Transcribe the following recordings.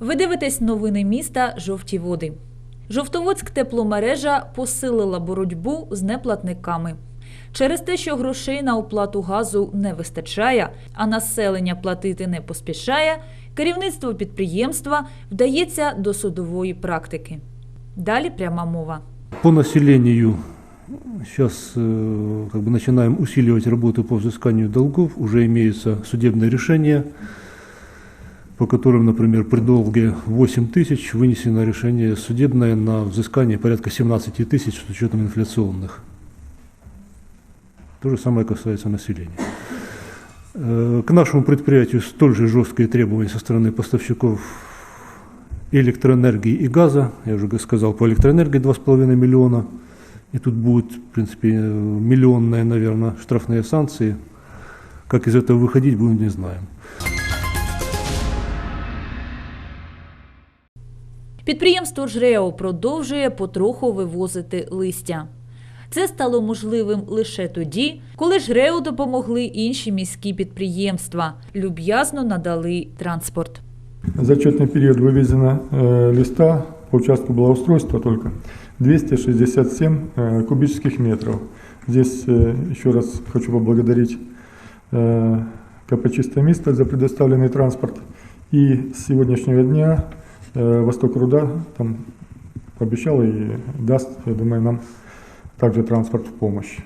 Ви дивитесь новини міста Жовті води. Жовтоводськ тепломережа посилила боротьбу з неплатниками. Через те, що грошей на оплату газу не вистачає, а населення платити не поспішає, керівництво підприємства вдається до судової практики. Далі пряма мова. По населению сейчас э, как бы начинаем усиливать работу по взысканию долгов. Уже имеются судебные решения, по которым, например, при долге 8 тысяч вынесено решение судебное на взыскание порядка 17 тысяч с учетом инфляционных. То же самое касается населения. Э, К нашему предприятию столь же жесткие требования со стороны поставщиков электроэнергии и газа. Я уже сказал, по электроэнергии 2,5 миллиона. И тут будут, в принципе, э, миллионные, наверное, штрафные санкции. Как из этого выходить, будем не знаем. Підприємство ЖРЕО продовжує потроху вивозити листя. Це стало можливим лише тоді, коли ЖРЕО допомогли інші міські підприємства, люб'язно надали транспорт. За отчетный период вывезено э, листа по участку благоустройства только 267 э, кубических метров. Здесь э, еще раз хочу поблагодарить э, КП «Чистое место» за предоставленный транспорт. И с сегодняшнего дня э, Восток Руда там пообещал и даст, я думаю, нам также транспорт в помощь.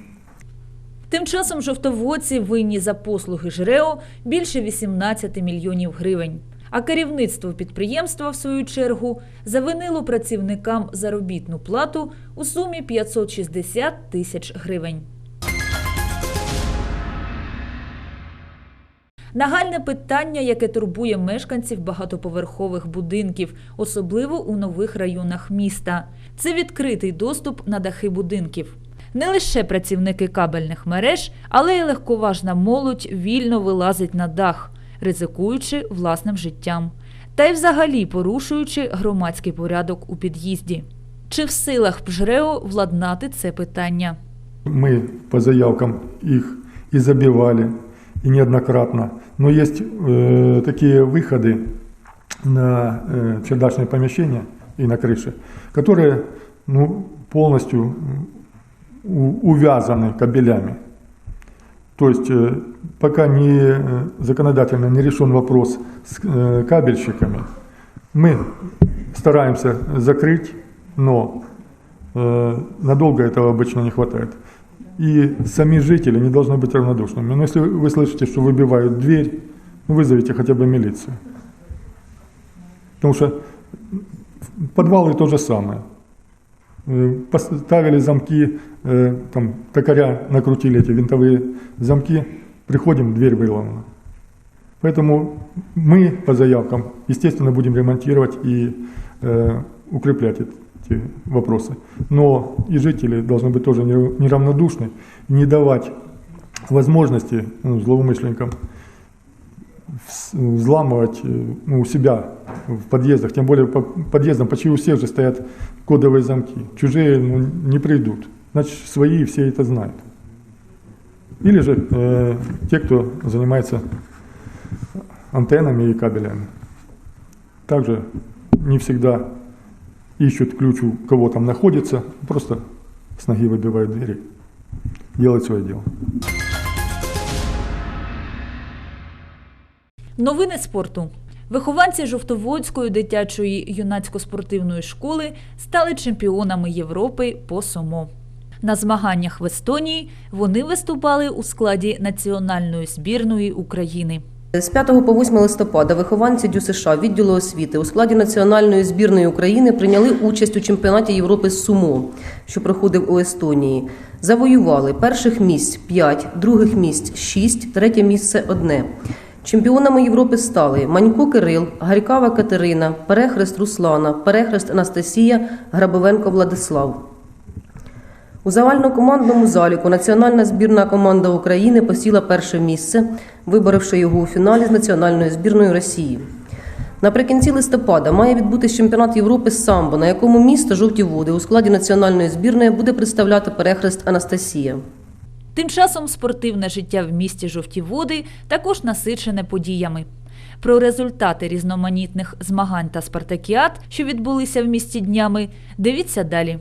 Тим часом жовтоводці винні за послуги ЖРЕО більше 18 мільйонів гривень. А керівництво підприємства, в свою чергу, завинило працівникам заробітну плату у сумі 560 тисяч гривень. Нагальне питання, яке турбує мешканців багатоповерхових будинків, особливо у нових районах міста, це відкритий доступ на дахи будинків. Не лише працівники кабельних мереж, але й легковажна молодь вільно вилазить на дах, ризикуючи власним життям, та й взагалі порушуючи громадський порядок у під'їзді. Чи в силах ПЖРЕО владнати це питання? Мы по заявкам их и забивали, и неоднократно. Но есть э, такие выходы на э, чердачные помещения и на крыше, которые ну, полностью у- увязаны кабелями. То есть э, пока не э, законодательно не решен вопрос с э, кабельщиками, мы стараемся закрыть, но Э, Надолго этого обычно не хватает. И сами жители не должны быть равнодушными. Но если вы слышите, что выбивают дверь, ну, вызовите хотя бы милицию. Потому что подвалы то же самое. Э, Поставили замки, э, там токаря накрутили эти винтовые замки, приходим, дверь выломана. Поэтому мы по заявкам, естественно, будем ремонтировать и э, укреплять эти вопросы. Но и жители должны быть тоже не- неравнодушны, не давать возможности ну, злоумышленникам взламывать э, ну, у себя в подъездах, тем более по подъездам почти у всех же стоят кодовые замки. Чужие ну, не придут, значит свои все это знают. Или же э, те, кто занимается антеннами и кабелями. Также не всегда ищут ключ у кого там находится, просто с ноги выбивают двери, делают свое дело. Новини спорту. Вихованці Жовтоводської дитячої юнацько-спортивної школи стали чемпіонами Європи по сумо. На змаганнях в Естонії вони виступали у складі національної збірної України. З 5 по 8 листопада вихованці ДЮСШ відділу освіти у складі національної збірної України прийняли участь у чемпіонаті Європи з сумо, що проходив у Естонії. Завоювали перших місць 5, других місць 6, третє місце 1. Чемпіонами Європи стали Манько Кирил, Гарькава Катерина, Перехрест Руслана, Перехрест Анастасія, Грабовенко Владислав. У загальнокомандному заліку національна збірна команда України посіла перше місце, виборивши його у фіналі з національною збірною Росії. Наприкінці листопада має відбутись чемпіонат Європи з самбо, на якому місто жовті води у складі національної збірної буде представляти перехрест Анастасія. Тим часом спортивне життя в місті Жовті Води також насичене подіями. Про результати різноманітних змагань та спартакіад, що відбулися в місті днями, дивіться далі.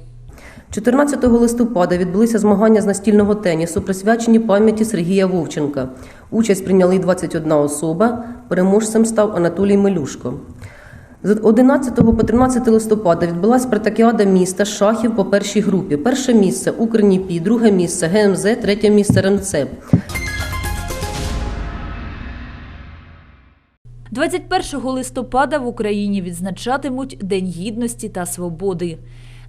14 листопада відбулися змагання з настільного тенісу, присвячені пам'яті Сергія Вовченка. Участь прийняли 21 особа. Переможцем став Анатолій Мелюшко. З 11 по 13 листопада відбулася спартакіада міста шахів по першій групі. Перше місце Укрніпі, друге місце ГМЗ, третє місце РНЦЕП. 21 листопада в Україні відзначатимуть День гідності та свободи.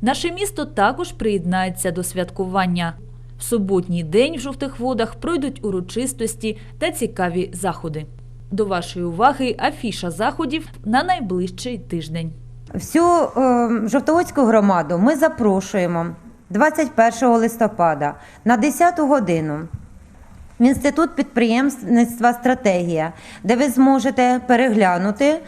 Наше місто також приєднається до святкування. В суботній день в жовтих водах пройдуть урочистості та цікаві заходи. До вашої уваги афіша заходів на найближчий тиждень. Всю е, Жовтоводську громаду ми запрошуємо 21 листопада на 10 годину в Інститут підприємництва Стратегія, де ви зможете переглянути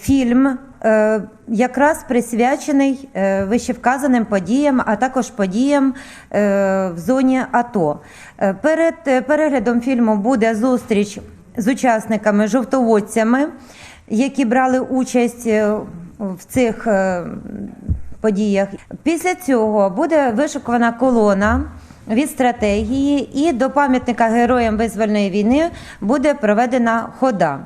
фільм, е, якраз присвячений е, вищевказаним подіям, а також подіям е, в зоні АТО. Е, Перед е, переглядом фільму буде зустріч з учасниками жовтоводцями, які брали участь е, в цих е, подіях. Після цього буде вишукувана колона від стратегії, і до пам'ятника героям визвольної війни буде проведена хода.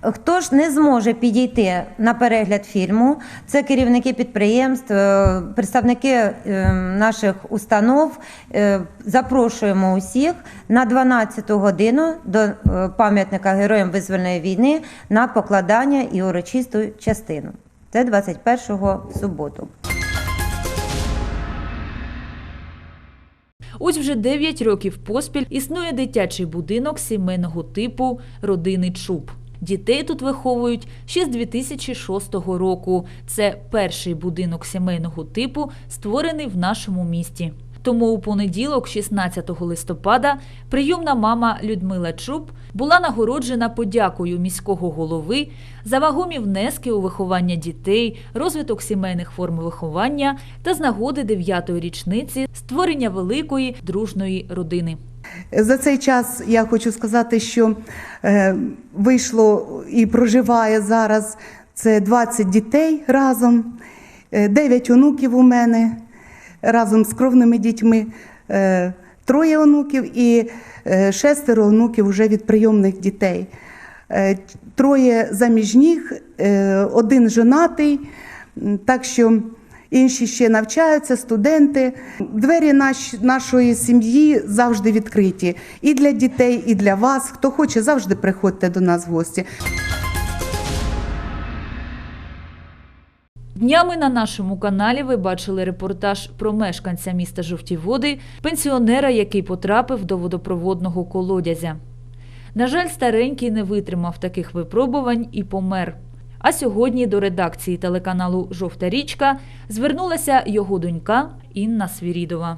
Хто ж не зможе підійти на перегляд фільму, це керівники підприємств, е, представники е, наших установ. Е, Запрошуємо усіх на 12 годину до пам'ятника Героям Визвольної війни на покладання і урочисту частину. Це 21-го суботу. Ось вже 9 років поспіль існує дитячий будинок сімейного типу родини Чуб. Дітей тут виховують ще з 2006 року. Це перший будинок сімейного типу, створений в нашому місті. Тому у понеділок, 16 листопада, прийомна мама Людмила Чуб була нагороджена подякою міського голови за вагомі внески у виховання дітей, розвиток сімейних форм виховання та з нагоди 9-ї річниці створення великої дружної родини. За цей час я хочу сказати, що е, вийшло і проживає зараз це 20 дітей разом, 9 онуків у мене разом з кровними дітьми, е, троє онуків і е, шестеро онуків вже від прийомних дітей. Е, Троє заміжніх, е, один женатий, так що інші ще навчаються, студенти. Двері наш, нашої сім'ї завжди відкриті і для дітей, і для вас. Хто хоче, завжди приходьте до нас в гості. Днями на нашому каналі ви бачили репортаж про мешканця міста Жовті Води, пенсіонера, який потрапив до водопроводного колодязя. На жаль, старенький не витримав таких випробувань і помер. А сьогодні до редакції телеканалу Жовта річка звернулася його донька Інна Свірідова.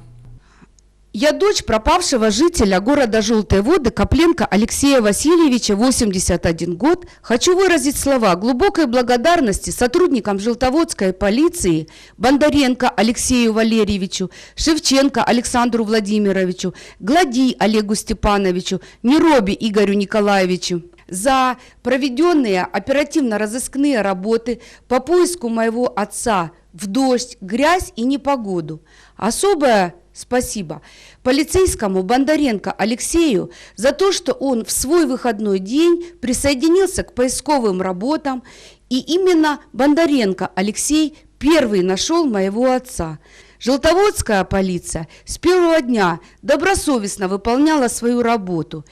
Я дочь пропавшего жителя города Желтые Воды Копленко Алексея Васильевича, 81 год. Хочу выразить слова глубокой благодарности сотрудникам Желтоводской полиции Бондаренко Алексею Валерьевичу, Шевченко Александру Владимировичу, Глади Олегу Степановичу, Нероби Игорю Николаевичу за проведенные оперативно-розыскные работы по поиску моего отца в дождь, грязь и непогоду. Особое спасибо полицейскому Бондаренко Алексею за то, что он в свой выходной день присоединился к поисковым работам, и именно Бондаренко Алексей первый нашел моего отца. Желтоводская полиция с первого дня добросовестно выполняла свою работу.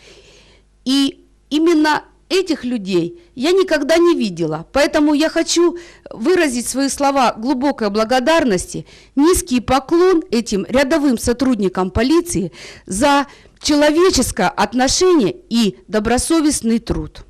И этих людей я никогда не видела. Поэтому я хочу выразить свои слова глубокой благодарности, низкий поклон этим рядовым сотрудникам полиции за человеческое отношение и добросовестный труд.